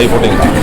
கை போட்டீங்க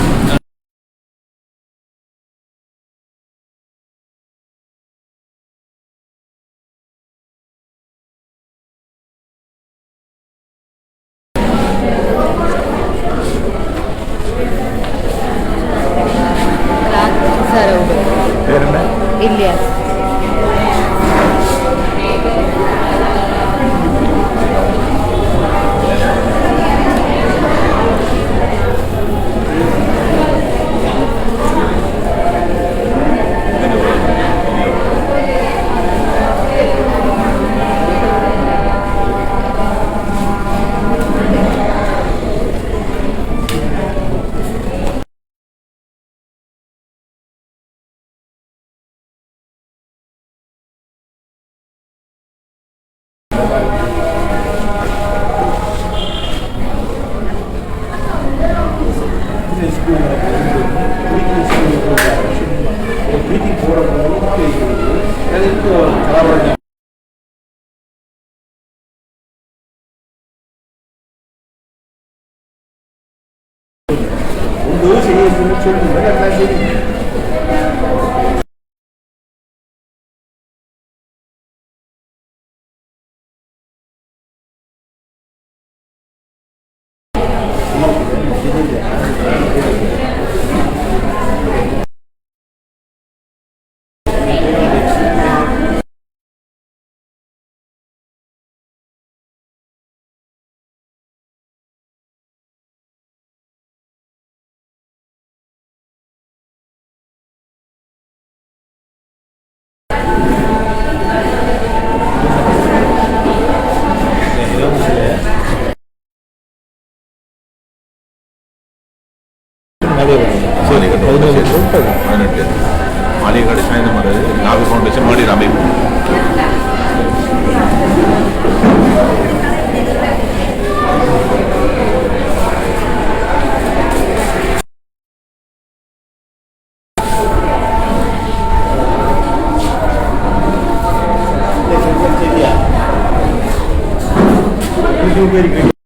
சொல்லி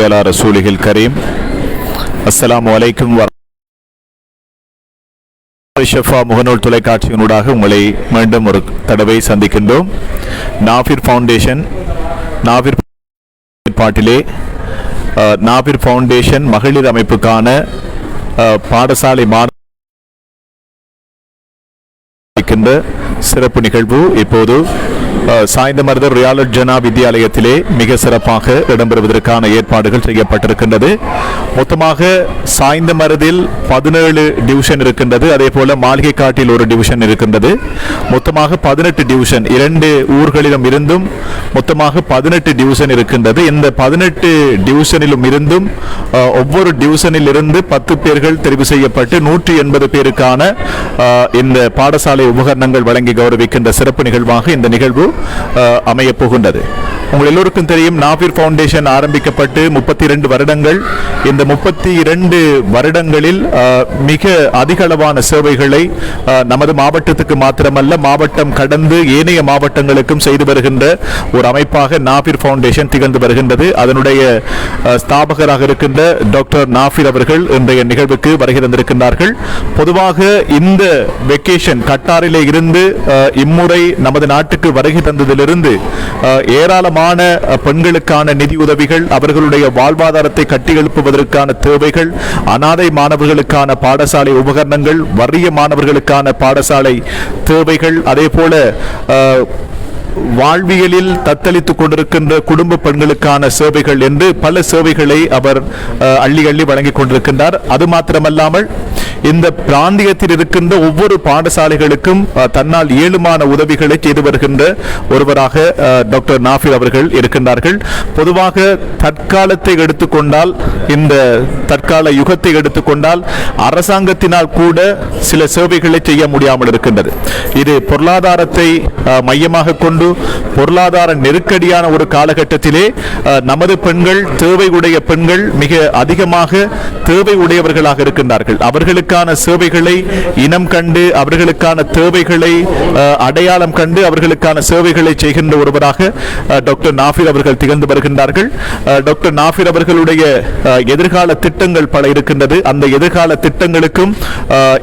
அலா ரசூலிகில் கரீம் அஸ்ஸலாமு அலைக்கும் வ ஷஃபா முகநூல் தொலைக்காட்சியினூடாக உங்களை மீண்டும் ஒரு தடவை சந்திக்கின்றோம் நாஃபிர் ஃபவுண்டேஷன் நாஃபிர் பாட்டிலே நாஃபிர் ஃபவுண்டேஷன் மகளிர் அமைப்புக்கான பாடசாலை மாண சிறப்பு நிகழ்வு இப்போது சாய்ந்தமருதர் ரியாலட் ஜனா வித்யாலயத்திலே மிக சிறப்பாக இடம்பெறுவதற்கான ஏற்பாடுகள் செய்யப்பட்டிருக்கின்றது. மொத்தமாக சாய்ந்தமருதில் பதினேழு டிவிஷன் இருக்கின்றது. அதே போல மாளிகை காட்டில் ஒரு டிவிஷன் இருக்கின்றது. மொத்தமாக பதினெட்டு டிவிஷன் இரண்டு ஊர்களிலும் இருந்தும் மொத்தமாக பதினெட்டு டிவிஷன் இருக்கின்றது. இந்த பதினெட்டு டிவிஷனிலும் இருந்தும் ஒவ்வொரு டிவிஷனில் இருந்து பத்து பேர்கள் தெரிவு செய்யப்பட்டு நூற்றி எண்பது பேருக்கான இந்த பாடசாலை உபகரணங்கள் வழங்கி கௌரவிக்கின்ற சிறப்பு நிகழ்வாக இந்த நிகழ்வு அமையப் போகின்றது. உங்கள் எல்லோருக்கும் தெரியும் நாபிர் ஃபவுண்டேஷன் ஆரம்பிக்கப்பட்டு முப்பத்தி இரண்டு வருடங்கள். இந்த முப்பத்தி இரண்டு வருடங்களில் மிக அதிகளவான சேவைகளை நமது மாவட்டத்துக்கு மாத்திரமல்ல மாவட்டம் கடந்து ஏனைய மாவட்டங்களுக்கும் செய்து வருகின்ற ஒரு அமைப்பாக நாபிர் ஃபவுண்டேஷன் திகழ்ந்து வருகின்றது. அதனுடைய ஸ்தாபகராக இருக்கின்ற டாக்டர் நாஃபிர் அவர்கள் இன்றைய நிகழ்வுக்கு வருகை தந்திருக்கின்றார்கள். பொதுவாக இந்த வெக்கேஷன் கட்டாரிலே இருந்து இம்முறை நமது நாட்டுக்கு வருகை தந்ததிலிருந்து ஏராளம் ஏராளமான பெண்களுக்கான நிதி உதவிகள் அவர்களுடைய வாழ்வாதாரத்தை கட்டியெழுப்புவதற்கான தேவைகள் அனாதை மாணவர்களுக்கான பாடசாலை உபகரணங்கள் வறிய மாணவர்களுக்கான பாடசாலை தேவைகள் அதே போல வாழ்வியலில் தத்தளித்துக் கொண்டிருக்கின்ற குடும்ப பெண்களுக்கான சேவைகள் என்று பல சேவைகளை அவர் அள்ளி அள்ளி வழங்கிக் கொண்டிருக்கின்றார். அது மாத்திரமல்லாமல் இந்த பிராந்தியத்தில் இருக்கின்ற ஒவ்வொரு பாடசாலைகளுக்கும் தன்னால் இயலுமான உதவிகளை செய்து வருகின்ற ஒருவராக டாக்டர் நாஃபிர் அவர்கள் இருக்கின்றார்கள். பொதுவாக தற்காலத்தை எடுத்துக்கொண்டால் இந்த தற்கால யுகத்தை எடுத்துக்கொண்டால் அரசாங்கத்தினால் கூட சில சேவைகளை செய்ய முடியாமல் இருக்கின்றது. இது பொருளாதாரத்தை மையமாக கொண்டு பொருளாதார நெருக்கடியான ஒரு காலகட்டத்திலே நமது பெண்கள் தேவை உடைய பெண்கள் மிக அதிகமாக தேவை உடையவர்களாக இருக்கின்றார்கள். அவர்களுக்கான சேவைகளை இனம் கண்டு அவர்களுக்கான தேவைகளை அடையாளம் கண்டு அவர்களுக்கான சேவைகளை செய்கின்ற ஒருவராக டாக்டர் நாஃபிர் அவர்கள் திகழ்ந்து வருகின்றார்கள். டாக்டர் நாஃபிர் அவர்களுடைய எதிர்கால திட்டங்கள் பல இருக்கின்றது. அந்த எதிர்கால திட்டங்களுக்கும்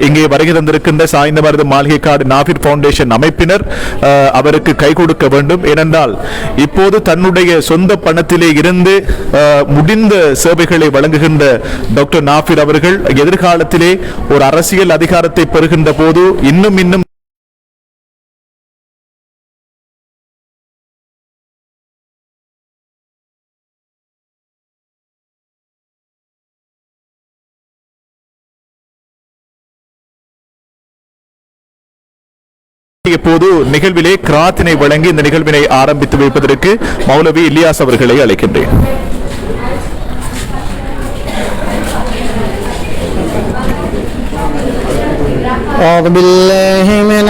இங்கே வருகை தந்திருக்கின்ற சாய்ந்த மாளிகை காடு நாஃபிர் பவுண்டேஷன் அமைப்பினர் அவருக்கு கை கொடுக்க வேண்டும். ஏனென்றால் இப்போது தன்னுடைய சொந்த பணத்திலே இருந்து முடிந்த சேவைகளை வழங்குகின்ற டாக்டர் நாஃபிர் அவர்கள் எதிர்காலத்திலே ஒரு அரசியல் அதிகாரத்தை பெறுகின்ற போது இன்னும் இன்னும் இப்போது நிகழ்விலே கிராத்தினை வழங்கி இந்த நிகழ்வினை ஆரம்பித்து வைப்பதற்கு மௌலவி இலியாஸ் அவர்களை அழைக்கின்றேன் أعوذ بالله من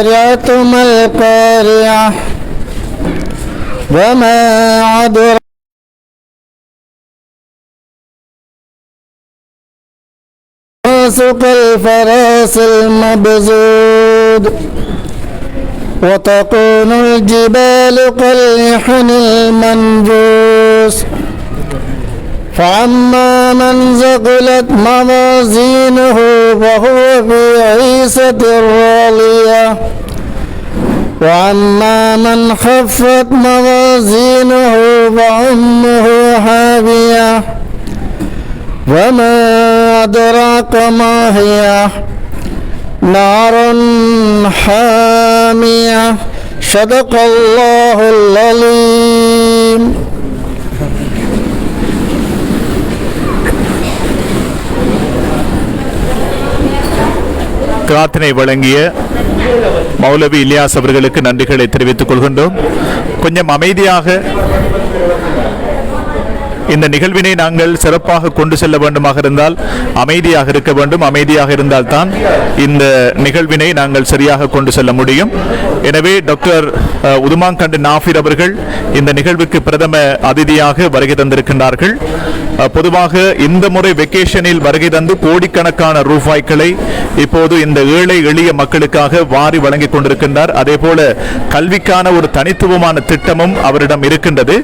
القارعة ما القارعة وما أدراك كالفراس المبزود. وتكون الجبال كاللحن المنبوس فأما من ثقلت موازينه فهو في عيسة راضية وأما من خفت موازينه فأمه هاوية وما أدراك ما هي نار حامية صدق الله العليم பிரார்த்தனை வழங்கிய மௌலவி இலியாஸ் அவர்களுக்கு நன்றிகளை தெரிவித்துக் கொள்கின்றோம். கொஞ்சம் அமைதியாக இந்த நிகழ்வினை நாங்கள் சிறப்பாக கொண்டு செல்ல வேண்டுமாக இருந்தால் அமைதியாக இருக்க வேண்டும். அமைதியாக இருந்தால் தான் இந்த நிகழ்வினை நாங்கள் சரியாக கொண்டு செல்ல முடியும். எனவே டாக்டர் உதுமாங்கண்டு நாஃபிர் அவர்கள் இந்த நிகழ்வுக்கு பிரதம அதிதியாக வருகை தந்திருக்கின்றார்கள். பொதுவாக இந்த முறை வெக்கேஷனில் வருகை தந்து கோடிக்கணக்கான ரூபாய்களை இப்போது இந்த ஏழை எளிய மக்களுக்காக வாரி வழங்கிக் கொண்டிருக்கின்றார். அதே போல கல்விக்கான ஒரு தனித்துவமான திட்டமும் அவரிடம் இருக்கின்றது.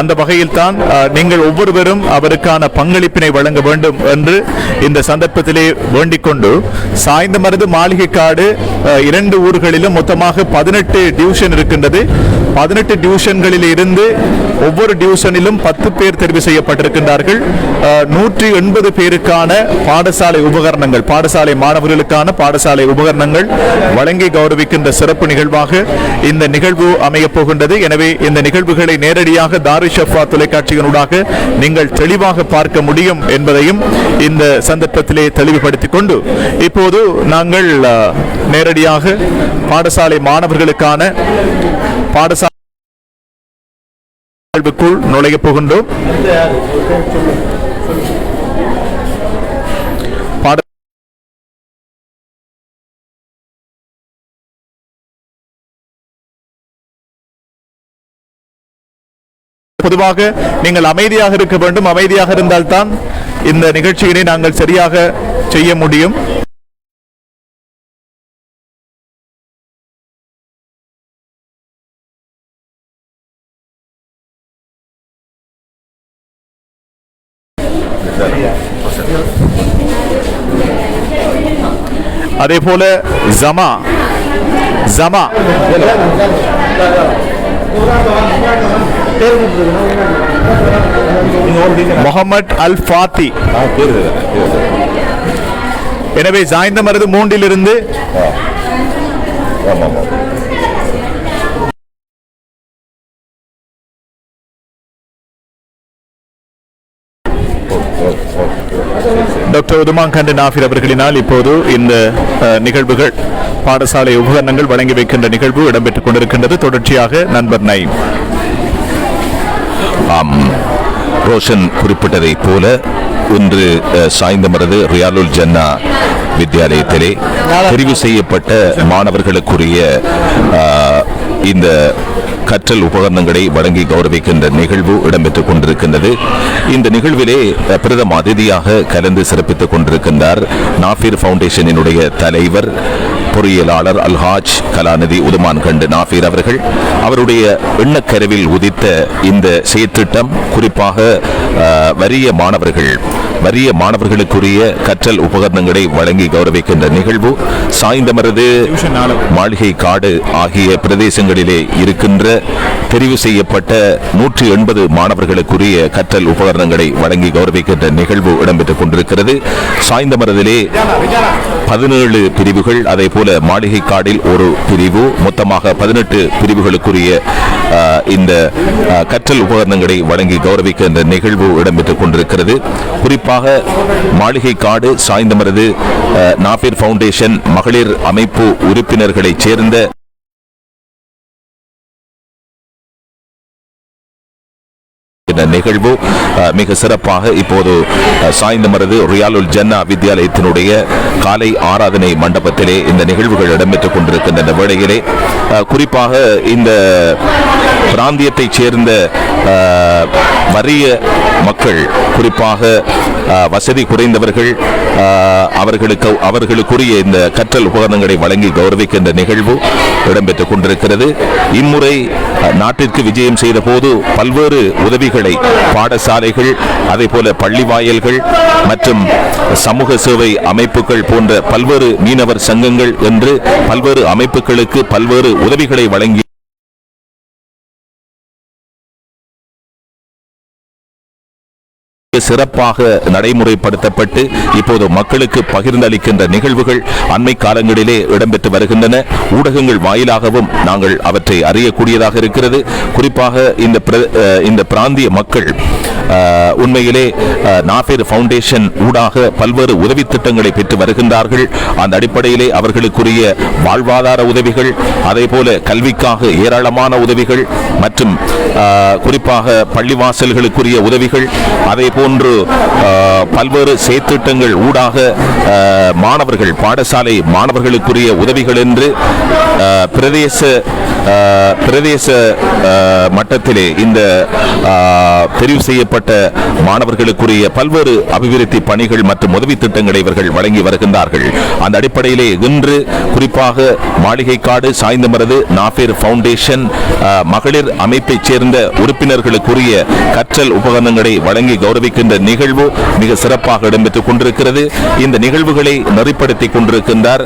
அந்த வகையில் தான் நீங்கள் ஒவ்வொருவரும் அவருக்கான பங்களிப்பினை வழங்க வேண்டும் என்று இந்த சந்தர்ப்பத்திலே வேண்டிக் கொண்டு சாய்ந்த மருது மாளிகைக்காடு இரண்டு ஊர்களிலும் மொத்தமாக பதினெட்டு டிவிஷன் இருக்கின்றது. பதினெட்டு டிவிஷன்களில் இருந்து ஒவ்வொரு டிவிஷனிலும் பத்து பேர் தெரிவு செய்யப்பட்டிருக்கின்றனர். அஹ், நூற்றி எண்பது பேருக்கான பாடசாலை உபகரணங்கள் பாடசாலை மாணவர்களுக்கான பாடசாலை உபகரணங்கள் வழங்கி கௌரவிக்கின்ற சிறப்பு நிகழ்வாக இந்த நிகழ்வு அமையப் போகின்றது. எனவே இந்த நிகழ்வுகளை நேரடியாக தாரு ஷஃபா தொலைக்காட்சியினூடாக நீங்கள் தெளிவாக பார்க்க முடியும் என்பதையும் இந்த சந்தர்ப்பத்திலே தெளிவுபடுத்திக் கொண்டு இப்போது நாங்கள் நேரடியாக பாடசாலை மாணவர்களுக்கான பாடசாலை நிகழ்வுக்குள் நுழையப் போகின்றோம். பொதுவாக நீங்கள் அமைதியாக இருக்க வேண்டும். அமைதியாக இருந்தால்தான் இந்த நிகழ்ச்சியினை நாங்கள் சரியாக செய்ய முடியும். அதே போல ஜமா ஜமா. முகமது அல் ஃபாத்தி எனவே ஜாய்ந்த மருது மூன்றிலிருந்து ஆமாம் ஆமாம். டாக்டர் உதுமாங்கண்ட நாஃபிர் அவர்களினால் இப்போது இந்த நிகழ்வுகள் பாடசாலை உபகரணங்கள் வழங்கி வைக்கின்ற நிகழ்வு இடம்பெற்றுக் கொண்டிருக்கின்றது. தொடர்ச்சியாக நண்பர் நயீம். ஆம். ரோஷன் குறிப்பிட்டதை போல இன்று சாய்ந்தமரது ரியாலுல் ஜன்னா வித்யாலயத்திலே தெரிவு செய்யப்பட்ட மாணவர்களுக்குரிய இந்த கற்றல் உபகரணங்களை வழங்கி கௌரவிக்கின்ற நிகழ்வு இடம்பெற்றுக் கொண்டிருக்கின்றது. இந்த நிகழ்விலே பிரதம அதிதியாக கலந்து சிறப்பித்துக் கொண்டிருக்கின்றார் நாஃபீர் ஃபவுண்டேஷனினுடைய தலைவர் பொறியியலாளர் அல்ஹாஜ் கலாநிதி உதுமான் கண்டு நாஃபீர் அவர்கள். அவருடைய எண்ணக்கருவில் உதித்த இந்த செயற்றிட்டம் குறிப்பாக வறிய மாணவர்கள். வறிய மாணவர்களுக்குரிய கற்றல் உபகரணங்களை வழங்கி கௌரவிக்கின்ற நிகழ்வு சாய்ந்தமரது மாளிகை காடு ஆகிய பிரதேசங்களிலே இருக்கின்ற தெரிவு செய்யப்பட்ட நூற்றி எண்பது மாணவர்களுக்குரிய கற்றல் உபகரணங்களை வழங்கி கௌரவிக்கின்ற நிகழ்வு இடம்பெற்றுக் கொண்டிருக்கிறது. சாய்ந்தமரதிலே பதினேழு பிரிவுகள் அதே போல மாளிகை காடில் ஒரு பிரிவு மொத்தமாக பதினெட்டு பிரிவுகளுக்குரிய இந்த அஹ், கற்றல் உபகரணங்களை வழங்கி கௌரவிக்க இந்த நிகழ்வு இடம்பெற்றுக் கொண்டிருக்கிறது. குறிப்பாக மாளிகை காடு சாய்ந்தமரது அஹ், ஃபவுண்டேஷன் மகளிர் அமைப்பு உறுப்பினர்களைச் சேர்ந்த நிகழ்வு மிக சிறப்பாக இப்போது சாய்ந்தமரது ரியாலுல் ஜன்னா வித்யாலயத்தினுடைய காலை ஆராதனை மண்டபத்திலே இந்த நிகழ்வுகள் இடம்பெற்றுக் கொண்டிருக்கின்ற இந்த வேளையிலே குறிப்பாக இந்த பிராந்தியத்தைச் சேர்ந்த வறிய மக்கள் குறிப்பாக வசதி குறைந்தவர்கள் அவர்களுக்கு அவர்களுக்குரிய இந்த கற்றல் உபகரணங்களை வழங்கி கௌரவிக்கின்ற நிகழ்வு இடம்பெற்றுக் கொண்டிருக்கிறது. இம்முறை நாட்டிற்கு விஜயம் செய்த போது பல்வேறு உதவிகளை பாடசாலைகள் அதே போல பள்ளி வாயல்கள் மற்றும் சமூக சேவை அமைப்புகள் போன்ற பல்வேறு மீனவர் சங்கங்கள் என்று பல்வேறு அமைப்புகளுக்கு பல்வேறு உதவிகளை வழங்கி சிறப்பாக நடைமுறைப்படுத்தப்பட்டு இப்போது மக்களுக்கு பகிர்ந்தளிக்கின்ற நிகழ்வுகள் அண்மை காலங்களிலே இடம்பெற்று வருகின்றன. ஊடகங்கள் வாயிலாகவும் நாங்கள் அவற்றை அறியக்கூடியதாக இருக்கிறது. குறிப்பாக இந்த பிர- அஹ், இந்த பிராந்திய மக்கள் உண்மையிலே நாஃபேர் ஃபவுண்டேஷன் ஊடாக பல்வேறு உதவி திட்டங்களை பெற்று வருகின்றார்கள். அந்த அடிப்படையிலே அவர்களுக்குரிய வாழ்வாதார உதவிகள் அதே போல கல்விக்காக ஏராளமான உதவிகள் மற்றும் குறிப்பாக பள்ளிவாசல்களுக்குரிய உதவிகள் அதே போன்று பல்வேறு செயற்திட்டங்கள் ஊடாக மாணவர்கள் பாடசாலை மாணவர்களுக்குரிய உதவிகள் என்று பிரதேச பிரதேச மட்டத்திலே இந்த தெரிவு செய்யப்பட்ட மாணவர்களுக்குரிய பல்வேறு அபிவிருத்தி பணிகள் மற்றும் உதவி திட்டங்களை இவர்கள் வழங்கி வருகின்றார்கள். அந்த அடிப்படையிலே இன்று குறிப்பாக மாளிகைக்காடு சாய்ந்தமரது நாஃபேர் பவுண்டேஷன் மகளிர் அமைப்பைச் சேர்ந்த உறுப்பினர்களுக்குரிய கற்றல் உபகரணங்களை வழங்கி கௌரவிக்கின்ற நிகழ்வு மிக சிறப்பாக இடம்பெற்றுக் கொண்டிருக்கிறது. இந்த நிகழ்வுகளை நெறிப்படுத்திக் கொண்டிருக்கின்றார்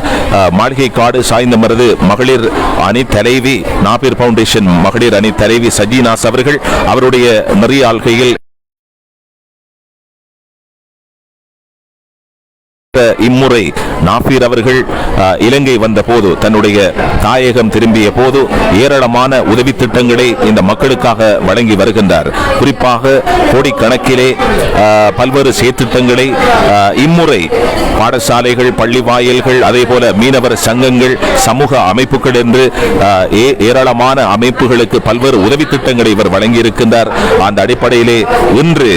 மாளிகைக்காடு சாய்ந்தமரது மகளிர் அணி தலைவி நாபீர் பவுண்டேஷன் மகளிர் அணி தலைவி சஜினாஸ் அவர்கள். அவருடைய நெறியாள்கையில் இம்முறை நாஃபீர் அவர்கள் இலங்கை வந்த போது தன்னுடைய தாயகம் திரும்பிய போது ஏராளமான உதவி திட்டங்களை இந்த மக்களுக்காக வழங்கி வருகின்றார். குறிப்பாக கோடிக்கணக்கிலே பல்வேறு செயற்திட்டங்களை இம்முறை பாடசாலைகள் பள்ளி வாயில்கள் அதே போல மீனவர் சங்கங்கள் சமூக அமைப்புகள் என்று ஏராளமான அமைப்புகளுக்கு பல்வேறு உதவி திட்டங்களை இவர் வழங்கியிருக்கின்றார். அந்த அடிப்படையிலே இன்று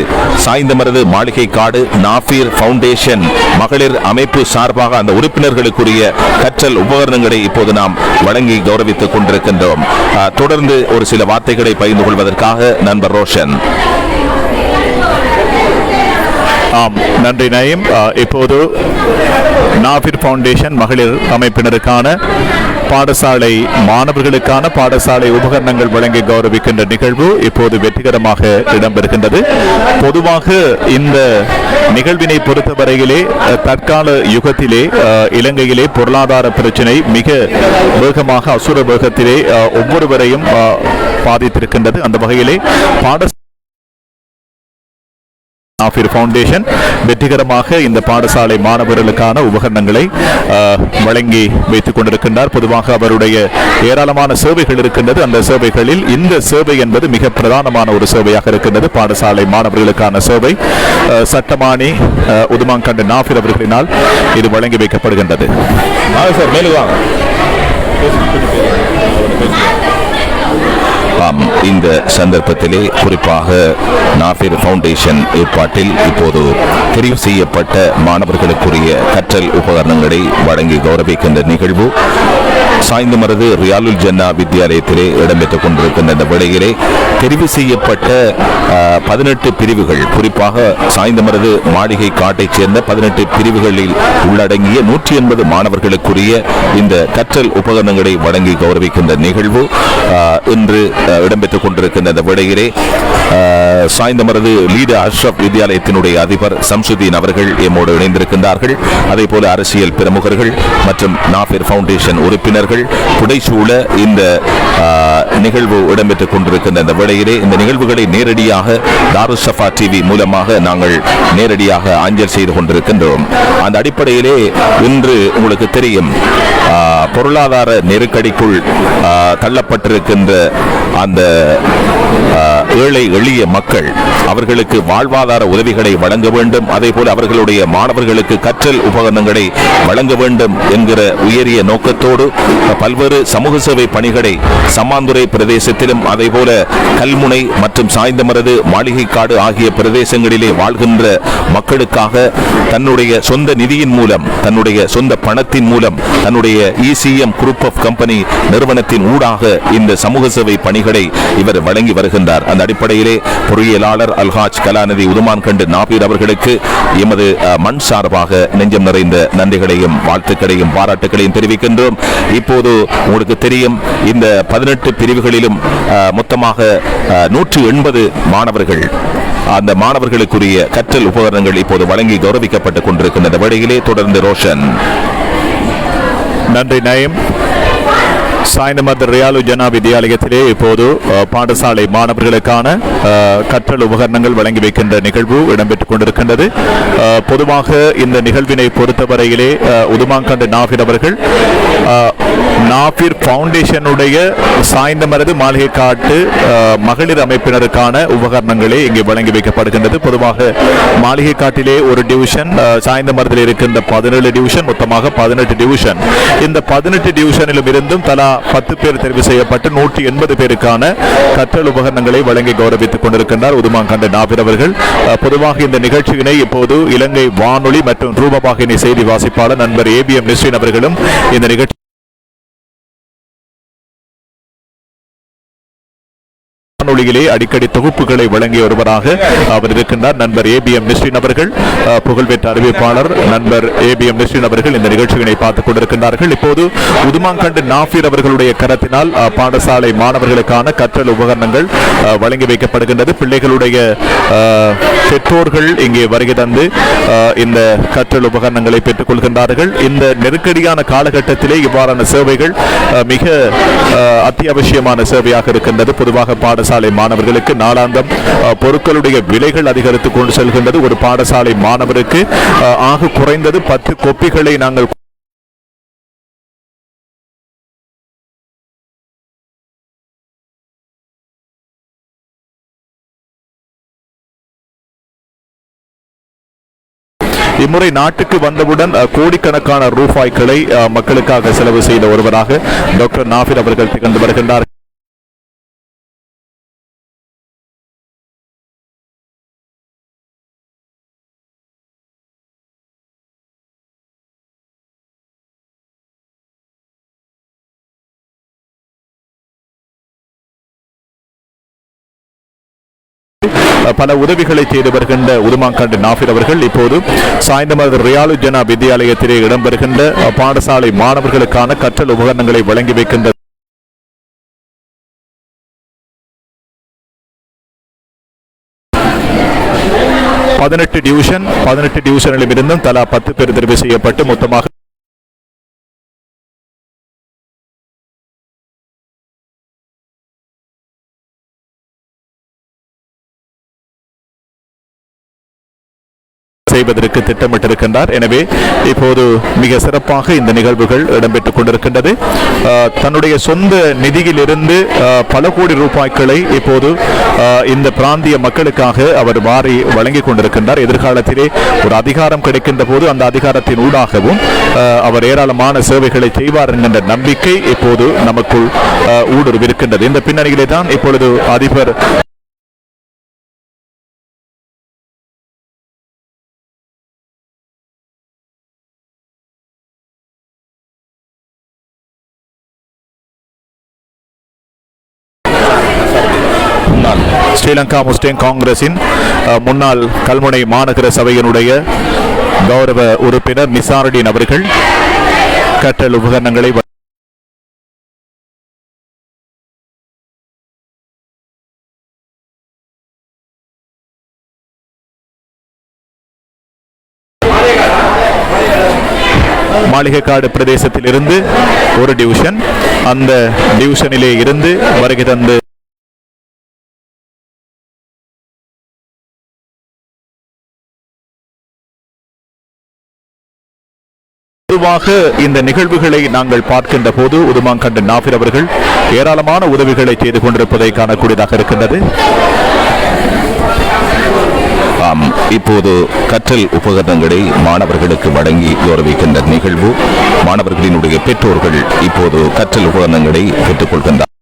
சாய்ந்தமரது மாளிகை காடு நாஃபீர் பவுண்டேஷன் மகளிர் அமைப்பு சார்பாக அந்த உறுப்பினர்களுக்குரிய கற்றல் உபகரணங்களை இப்போது நாம் வழங்கி கௌரவித்துக் கொண்டிருக்கின்றோம். தொடர்ந்து ஒரு சில வார்த்தைகளை பகிர்ந்து கொள்வதற்காக நண்பர் ரோஷன். ஆம் நன்றி நயம். இப்போது நாஃபிர் ஃபவுண்டேஷன் மகளிர் அமைப்பினருக்கான பாடசாலை மாணவர்களுக்கான பாடசாலை உபகரணங்கள் வழங்கி கௌரவிக்கின்ற நிகழ்வு இப்போது வெற்றிகரமாக இடம்பெறுகின்றது. பொதுவாக இந்த நிகழ்வினை பொறுத்தவரையிலே தற்கால யுகத்திலே இலங்கையிலே பொருளாதார பிரச்சினை மிக வேகமாக அசுர வேகத்திலே ஒவ்வொருவரையும் பாதித்திருக்கின்றது. அந்த வகையிலே பாடசாலை ஆஃபிர் ஃபவுண்டேஷன் வெற்றிகரமாக இந்த பாடசாலை மாணவர்களுக்கான உபகரணங்களை வழங்கி வைத்துக் கொண்டிருக்கின்றார். பொதுவாக அவருடைய ஏராளமான சேவைகள் இருக்கின்றது. அந்த சேவைகளில் இந்த சேவை என்பது மிக பிரதானமான ஒரு சேவையாக இருக்கின்றது. பாடசாலை மாணவர்களுக்கான சேவை. சட்டமானி உதுமாங்கண்டன் உதுமாங்கண்டு அவர்களினால் இது வழங்கி வைக்கப்படுகின்றது. சார் மேலும் வாங்க ஆம் இந்த சந்தர்ப்பத்திலே குறிப்பாக நாஃபிர் ஃபவுண்டேஷன் ஏற்பாட்டில் இப்போது தெரிவு செய்யப்பட்ட மாணவர்களுக்குரிய கற்றல் உபகரணங்களை வழங்கி கௌரவிக்கின்ற நிகழ்வு சாய்ந்தமரது ரியாலுல் ஜன்னா வித்தியாலயத்திலே இடம்பெற்றுக் கொண்டிருக்கின்ற இந்த விடையிலே தெரிவு செய்யப்பட்ட பதினெட்டு பிரிவுகள் குறிப்பாக சாய்ந்தமரது மாளிகை காட்டைச் சேர்ந்த பதினெட்டு பிரிவுகளில் உள்ளடங்கிய நூற்றி எண்பது மாணவர்களுக்குரிய இந்த கற்றல் உபகரணங்களை வழங்கி கௌரவிக்கின்ற நிகழ்வு இன்று இடம்பெற்றுக் கொண்டிருக்கின்ற இந்த விடையிலே சாய்ந்தமரது லீடு அஷ்ரப் வித்யாலயத்தினுடைய அதிபர் சம்சுதீன் அவர்கள் எம்மோடு இணைந்திருக்கின்றார்கள். அதே போல அரசியல் பிரமுகர்கள் மற்றும் நாஃபிர் ஃபவுண்டேஷன் உறுப்பினர்கள் புடைசூழ இந்த நிகழ்வு இடம்பெற்றுக் கொண்டிருக்கின்ற இந்த வேளையிலே இந்த நிகழ்வுகளை நேரடியாக தாருசஃபா டிவி மூலமாக நாங்கள் நேரடியாக அஞ்சல் செய்து கொண்டிருக்கின்றோம். அந்த அடிப்படையிலே இன்று உங்களுக்கு தெரியும் பொருளாதார நெருக்கடிக்குள் தள்ளப்பட்டிருக்கின்ற அந்த ஏழை எளிய மக்கள் அவர்களுக்கு வாழ்வாதார உதவிகளை வழங்க வேண்டும். அதே போல அவர்களுடைய மாணவர்களுக்கு கற்றல் உபகரணங்களை வழங்க வேண்டும் என்கிற உயரிய நோக்கத்தோடு பல்வேறு சமூக சேவை பணிகளை சம்மாந்துறை பிரதேசத்திலும் அதே போல கல்முனை மற்றும் சாய்ந்தமரது மாளிகைக்காடு ஆகிய பிரதேசங்களிலே வாழ்கின்ற மக்களுக்காக தன்னுடைய சொந்த நிதியின் மூலம் தன்னுடைய சொந்த பணத்தின் மூலம் தன்னுடைய இசிஎம் குரூப் ஆஃப் கம்பெனி நிறுவனத்தின் ஊடாக இந்த சமூக சேவை பணிகள் உதவிகளை இவர் வழங்கி வருகின்றார். அந்த அடிப்படையிலே பொறியியலாளர் அல்ஹாஜ் கலாநிதி உதுமான் கண்டு நாபீர் அவர்களுக்கு எமது மண் சார்பாக நெஞ்சம் நிறைந்த நன்றிகளையும் வாழ்த்துக்களையும் பாராட்டுகளையும் தெரிவிக்கின்றோம். இப்போது உங்களுக்கு தெரியும் இந்த பதினெட்டு பிரிவுகளிலும் மொத்தமாக நூற்று எண்பது மாணவர்கள் அந்த மாணவர்களுக்குரிய கற்றல் உபகரணங்கள் இப்போது வழங்கி கௌரவிக்கப்பட்டுக் கொண்டிருக்கின்ற வேளையிலே தொடர்ந்து ரோஷன். நன்றி நயம். சாய்ந்தமத் ரியாலு ஜனா வித்யாலயத்திலே இப்போது பாடசாலை மாணவர்களுக்கான கற்றல் உபகரணங்கள் வழங்கி வைக்கின்ற நிகழ்வு இடம்பெற்றுக் கொண்டிருக்கின்றது. பொதுவாக இந்த நிகழ்வினை பொறுத்தவரையிலே அஹ், உதுமாங்கண்டு நாஃபிர் அவர்கள் நாஃபிர் ஃபவுண்டேஷனுடைய சாய்ந்தமரது மாளிகை காட்டு மகளிர் அமைப்பினருக்கான உபகரணங்களே இங்கே வழங்கி வைக்கப்படுகின்றது. பொதுவாக மாளிகை காட்டிலே ஒரு டிவிஷன் சாய்ந்தமரத்தில் இருக்கின்ற பதினேழு டிவிஷன் மொத்தமாக பதினெட்டு டிவிஷன். இந்த பதினெட்டு டிவிஷனிலும் இருந்தும் தலா பத்து பேர் தெரிவு செய்யப்பட்டு நூற்றி எண்பது பேருக்கான கற்றல் உபகரணங்களை வழங்கி கௌரவித்துக் கொண்டிருக்கின்றார் உதுமாங்கண்ட நாபிர் அவர்கள். பொதுவாக இந்த நிகழ்ச்சியினை இப்போது இலங்கை வானொலி மற்றும் ரூபவாகினி செய்தி வாசிப்பாளர் நண்பர் ஏபிஎம் நிஸ்ரின் அவர்களும் இந்த நிகழ்ச்சி வானொலியிலே அடிக்கடி தொகுப்புகளை வழங்கிய ஒருவராக அவர் இருக்கின்றார். நண்பர் ஏ பி எம் நிஸ்ரின் அவர்கள். புகழ்பெற்ற அறிவிப்பாளர் நண்பர் ஏ பி எம் நிஸ்ரின் அவர்கள் இந்த நிகழ்ச்சிகளை பார்த்துக் கொண்டிருக்கின்றார்கள். இப்போது உதுமாங்கண்டு நாஃபீர் அவர்களுடைய கரத்தினால் பாடசாலை மாணவர்களுக்கான கற்றல் உபகரணங்கள் வழங்கி வைக்கப்படுகின்றது. பிள்ளைகளுடைய பெற்றோர்கள் இங்கே வருகை தந்து இந்த கற்றல் உபகரணங்களை பெற்றுக் கொள்கின்றார்கள். இந்த நெருக்கடியான காலகட்டத்திலே இவ்வாறான சேவைகள் மிக அத்தியாவசியமான சேவையாக இருக்கின்றது. பொதுவாக பாடசாலை மாணவர்களுக்கு நாளாந்தம் பொருட்களுடைய விலைகள் அதிகரித்து கொண்டு செல்கின்றது. ஒரு பாடசாலை மாணவருக்கு ஆக குறைந்தது பத்து கொப்பிகளை நாங்கள் இம்முறை நாட்டுக்கு வந்தவுடன் கோடிக்கணக்கான ரூபாய்களை மக்களுக்காக செலவு செய்த ஒருவராக டாக்டர் நாஃபிர் அவர்கள் திகழ்ந்து வருகின்றார். பல உதவிகளை செய்து வருகின்ற உதுமாங்கண்டு நாஃபிர் அவர்கள் இப்போது சாய்ந்தமது ரியாலு ஜனா வித்யாலயத்திலே இடம்பெறுகின்ற பாடசாலை மாணவர்களுக்கான கற்றல் உபகரணங்களை வழங்கி வைக்கின்ற பதினெட்டு டிவிஷன் பதினெட்டு டிவிஷனிலும் இருந்தும் தலா பத்து பேர் தெரிவு செய்யப்பட்டு மொத்தமாக செய்வதற்கு திட்டமிட்டிருக்கின்றார். எனவே இப்போது மிக சிறப்பாக இந்த நிகழ்வுகள் இடம்பெற்றுக் கொண்டிருக்கின்றது. தன்னுடைய சொந்த நிதியிலிருந்து பல கோடி ரூபாய்களை இப்போது இந்த பிராந்திய மக்களுக்காக அவர் மாறி வழங்கிக் கொண்டிருக்கின்றார். எதிர்காலத்திலே ஒரு அதிகாரம் கிடைக்கின்ற போது அந்த அதிகாரத்தின் ஊடாகவும் அவர் ஏராளமான சேவைகளை செய்வார் என்கின்ற நம்பிக்கை இப்போது நமக்குள் ஊடுருவிருக்கின்றது. இந்த பின்னணியிலே தான் இப்பொழுது அதிபர் முன்னாள் ஸ்ரீலங்கா முஸ்லிம் காங்கிரசின் முன்னாள் கல்முனை மாநகர சபையினுடைய கௌரவ உறுப்பினர் நிசாருடீன் அவர்கள் கற்றல் உபகரணங்களை மாளிகைக்காடு பிரதேசத்தில் இருந்து ஒரு டிவிஷன். அந்த டிவிஷனிலே இருந்து வருகை தந்து பொதுவாக இந்த நிகழ்வுகளை நாங்கள் பார்க்கின்ற போது உதுமாங்கண்டு நாஃபிர் அவர்கள் ஏராளமான உதவிகளை செய்து கொண்டிருப்பதை காணக்கூடியதாக இருக்கின்றது. இப்போது கற்றல் உபகரணங்களை மாணவர்களுக்கு வழங்கி கௌரவிக்கின்ற நிகழ்வு மாணவர்களினுடைய பெற்றோர்கள் இப்போது கற்றல் உபகரணங்களை பெற்றுக்கொள்கின்றார்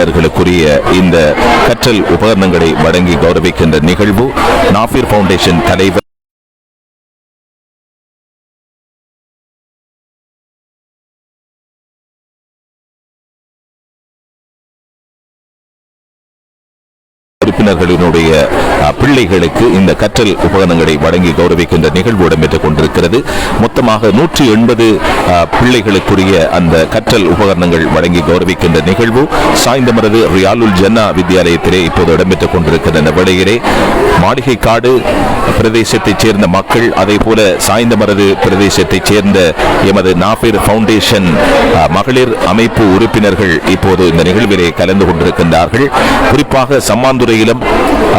உறுப்பினர்களுக்குரிய இந்த கற்றல் உபகரணங்களை வழங்கி கௌரவிக்கின்ற நிகழ்வு நாஃபிர் ஃபவுண்டேஷன் தலைவர் உறுப்பினர்களினுடைய பிள்ளைகளுக்கு இந்த கற்றல் உபகரணங்களை வழங்கி கௌரவிக்கின்ற நிகழ்வு இடம்பெற்றுக் கொண்டிருக்கிறது. மொத்தமாக நூற்றி எண்பது பிள்ளைகளுக்குரிய அந்த கற்றல் உபகரணங்கள் வழங்கி கௌரவிக்கின்ற நிகழ்வு சாய்ந்தமரது ரியாலுல் ஜன்னா வித்யாலயத்திலே இப்போது இடம்பெற்றுக் கொண்டிருக்கின்ற இந்த மாளிகை காடு பிரதேசத்தைச் சேர்ந்த மக்கள் அதே போல சாய்ந்தமரது பிரதேசத்தைச் சேர்ந்த எமது நாஃபிர் பவுண்டேஷன் மகளிர் அமைப்பு உறுப்பினர்கள் இப்போது இந்த நிகழ்விலே கலந்து கொண்டிருக்கின்றார்கள். குறிப்பாக சம்மாந்துறையிலும்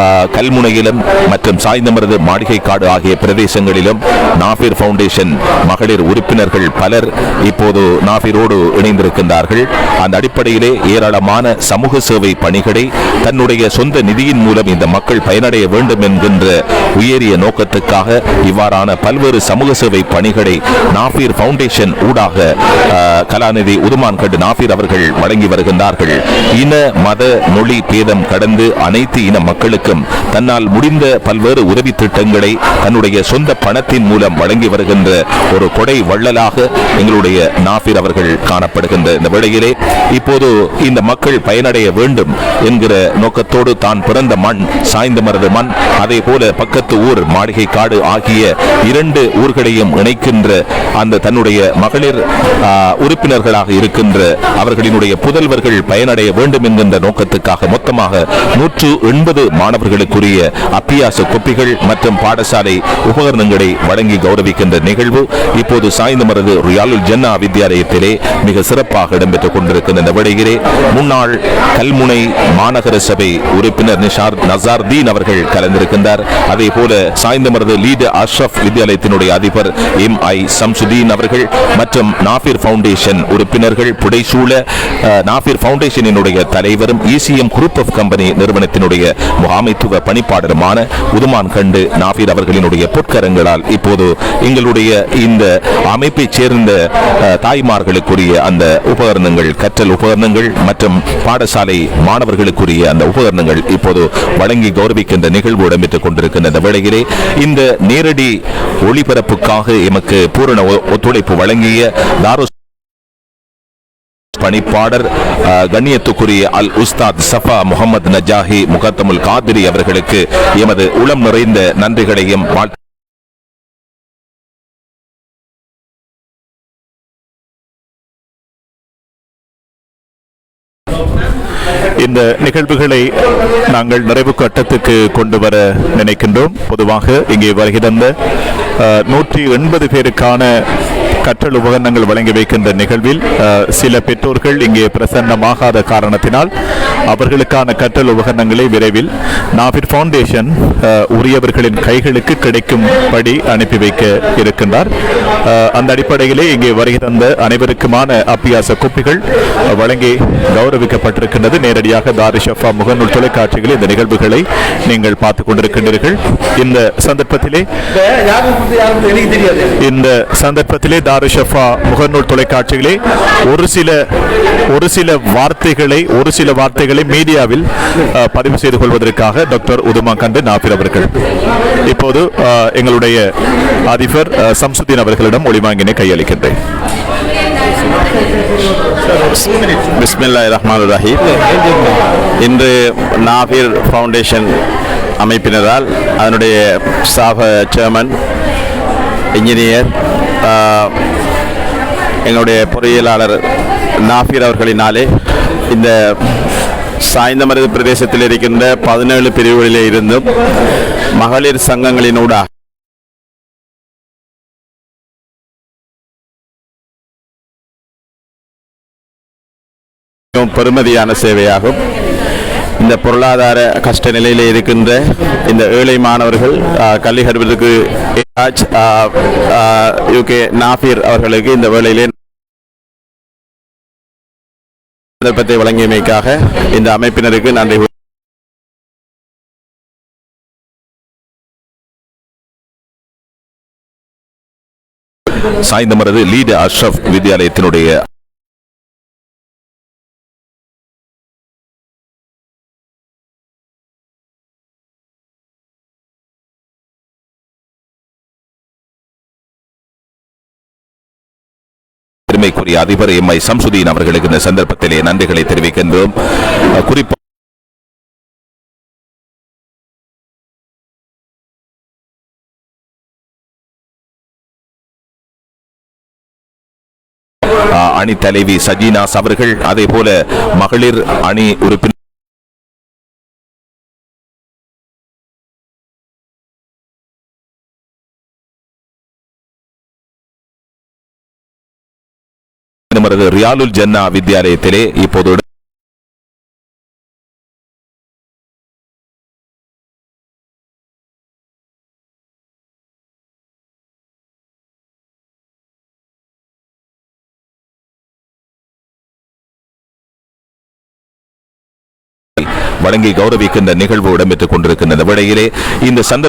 அஹ், கல்முனையிலும் மற்றும் சாய்ந்தமரது மாளிகை காடு ஆகிய பிரதேசங்களிலும் நாஃபிர் பவுண்டேஷன் மகளிர் உறுப்பினர்கள் பலர் இப்போது நாஃபிரோடு இணைந்திருக்கின்றார்கள். அந்த அடிப்படையிலே ஏராளமான சமூக சேவை பணிகளை தன்னுடைய சொந்த நிதியின் மூலம் இந்த மக்கள் பயனடைய வேண்டும் என்கின்ற உயரிய நோக்கத்துக்காக இவ்வாறான பல்வேறு சமூக சேவை பணிகளை நாஃபீர் பவுண்டேஷன் ஊடாக கலாநிதி உதுமான் கண்டு நாஃபீர் அவர்கள் வழங்கி வருகின்றார்கள். இன மத மொழி பேதம் கடந்து அனைத்து இன மக்களுக்கும் தன்னால் முடிந்த பல்வேறு உதவி திட்டங்களை தன்னுடைய சொந்த பணத்தின் மூலம் வழங்கி வருகின்ற ஒரு கொடை வள்ளலாக எங்களுடைய நாஃபீர் அவர்கள் காணப்படுகின்ற இந்த வேளையிலே இப்போது இந்த மக்கள் பயனடைய வேண்டும் என்கிற நோக்கத்தோடு தான் பிறந்த மண் சாய்ந்த மரது மண் அதே போல பக்கத்து ஊர் மாளிகை காடு ஆகிய இரண்டு ஊர்களையும் இணைக்கின்ற அந்த தன்னுடைய மகளிர் உறுப்பினர்களாக இருக்கின்ற அவர்களினுடைய புதல்வர்கள் பயனடைய வேண்டும் என்கின்ற நோக்கத்துக்காக மொத்தமாக நூற்று எண்பது மாணவர்களுக்குரிய அப்பியாச கொப்பிகள் மற்றும் பாடசாலை உபகரணங்களை வழங்கி கௌரவிக்கின்ற நிகழ்வு இப்போது சாய்ந்தமரது ரியாலுல் ஜன்னா வித்யாலயத்திலே மிக சிறப்பாக இடம்பெற்றுக் கொண்டிருக்கின்ற இந்த முன்னாள் கல்முனை மாநகர சபை உறுப்பினர் நிஷார் நசார்தீன் அவர்கள் கலந்திருக்கின்றார். அதே போல சாய்ந்தமரது லீட் அஷ்ரப் வித்யாலயத்தினுடைய அதிபர் எம் ஐ சம்சுதீன் அவர்கள் மற்றும் நாஃபிர் பவுண்டேஷன் உறுப்பினர்கள் புடைசூழ அஹ், நாஃபிர் ஃபவுண்டேஷனினுடைய தலைவரும் இசிஎம் குரூப் ஆஃப் கம்பெனி நிறுவனத்தினுடைய அவர்களுடைய முகாமைத்துவ பணிப்பாளருமான உதுமான் கண்டு நாஃபிர் அவர்களினுடைய பொற்கரங்களால் இப்போது எங்களுடைய இந்த அமைப்பை சேர்ந்த தாய்மார்களுக்குரிய அந்த உபகரணங்கள் கற்றல் உபகரணங்கள் மற்றும் பாடசாலை மாணவர்களுக்குரிய அந்த உபகரணங்கள் இப்போது வழங்கி கௌரவிக்கின்ற நிகழ்வு இடம்பெற்றுக் கொண்டிருக்கின்ற இந்த வேளையிலே இந்த நேரடி ஒளிபரப்புக்காக எமக்கு பூரண ஒத்துழைப்பு வழங்கிய தாரோ பணிப்பாளர் கண்ணியத்துக்குரிய அல் உஸ்தாத் சஃபா முகமது நஜாஹி முகத்தமுல் காதிரி அவர்களுக்கு எமது உளம் நிறைந்த நன்றிகளையும் இந்த நிகழ்வுகளை நாங்கள் நிறைவு கட்டத்துக்கு கொண்டு வர நினைக்கின்றோம். பொதுவாக இங்கே வருகிறந்த அஹ், நூற்றி எண்பது பேருக்கான கற்றல் உபகரணங்கள் வழங்கி வைக்கின்ற நிகழ்வில் சில பெற்றோர்கள் இங்கே பிரசன்னமாகாத காரணத்தினால் அவர்களுக்கான கற்றல் உபகரணங்களை விரைவில் நாபிர் ஃபவுண்டேஷன் உரியவர்களின் கைகளுக்கு கிடைக்கும் படி அனுப்பி வைக்க இருக்கின்றார் அந்த அடிப்படையிலே இங்கே வருகை தந்த அனைவருக்குமான அப்பியாச குப்பிகள் வழங்கி கௌரவிக்கப்பட்டிருக்கின்றது நேரடியாக தாரி ஷஃபா முகநூல் தொலைக்காட்சிகளில் இந்த நிகழ்வுகளை நீங்கள் பார்த்துக் கொண்டிருக்கின்றீர்கள் இந்த சந்தர்ப்பத்திலே இந்த சந்தர்ப்பத்திலே தாருஷஃபா முகநூல் தொலைக்காட்சிகளே ஒரு சில ஒரு சில வார்த்தைகளை ஒரு சில வார்த்தைகளை மீடியாவில் பதிவு செய்து கொள்வதற்காக டாக்டர் உதுமா கண்டு நாபிர் அவர்கள். இப்போது எங்களுடைய அதிபர் சம்சுதீன் அவர்களிடம் ஒளிவாங்கினை கையளிக்கின்றேன். பிஸ்மில்லா ரஹ்மான் ரஹீம் இன்று நாபிர் ஃபவுண்டேஷன் அமைப்பினரால் அதனுடைய ஸ்டாஃப் சேர்மன் இன்ஜினியர் எங்களுடைய பொறியியலாளர் நாஃபீர் அவர்களினாலே இந்த சாய்ந்தமருது பிரதேசத்தில் இருக்கின்ற பதினேழு பிரிவுகளிலே இருந்தும் மகளிர் சங்கங்களினூடாக மிகவும் பெருமதியான சேவையாகும். இந்த பொருளாதார கஷ்ட நிலையில் இருக்கின்ற இந்த ஏழை மாணவர்கள் கல்வி கற்பதற்கு யூகே நாஃபிர் அவர்களுக்கு இந்த வேளையிலே சந்தர்ப்பத்தை வழங்கியமைக்காக இந்த அமைப்பினருக்கு நன்றி சாய்ந்தமரது லீட் அஷ்ரப் வித்யாலயத்தினுடைய பெருமைக்குரிய அதிபர் எம் ஐ சம்சுதீன் அவர்களுக்கு இந்த சந்தர்ப்பத்திலே நன்றிகளை தெரிவிக்கின்றோம். குறிப்பாக அணி தலைவி சஜீனாஸ் அவர்கள் அதே போல மகளிர் அணி உறுப்பினர் அவரது ரியாலுல் ஜன்னா வித்யாலயத்திலே இப்போது வழங்கி கௌரவிக்கின்ற நிகழ்வு இடம்பெற்றுக் கொண்டிருக்கின்ற இந்த வேளையிலே இந்த சந்த